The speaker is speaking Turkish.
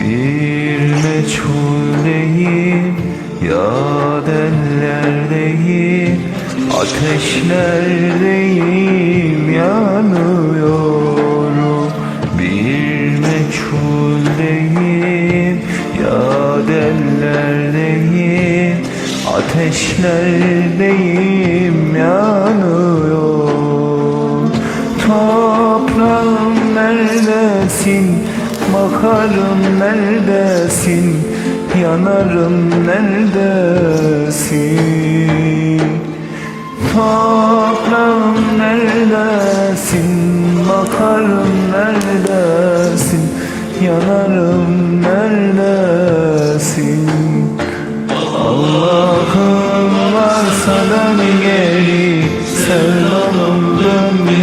Bir meçhul değil Yad ellerdeyim Ateşlerdeyim yanıyorum. Bir meçhul değil Yad ellerdeyim Ateşlerdeyim Toprağım neredesin? Bakarım neredesin? Yanarım neredesin? Toprağım neredesin? Bakarım neredesin? Yanarım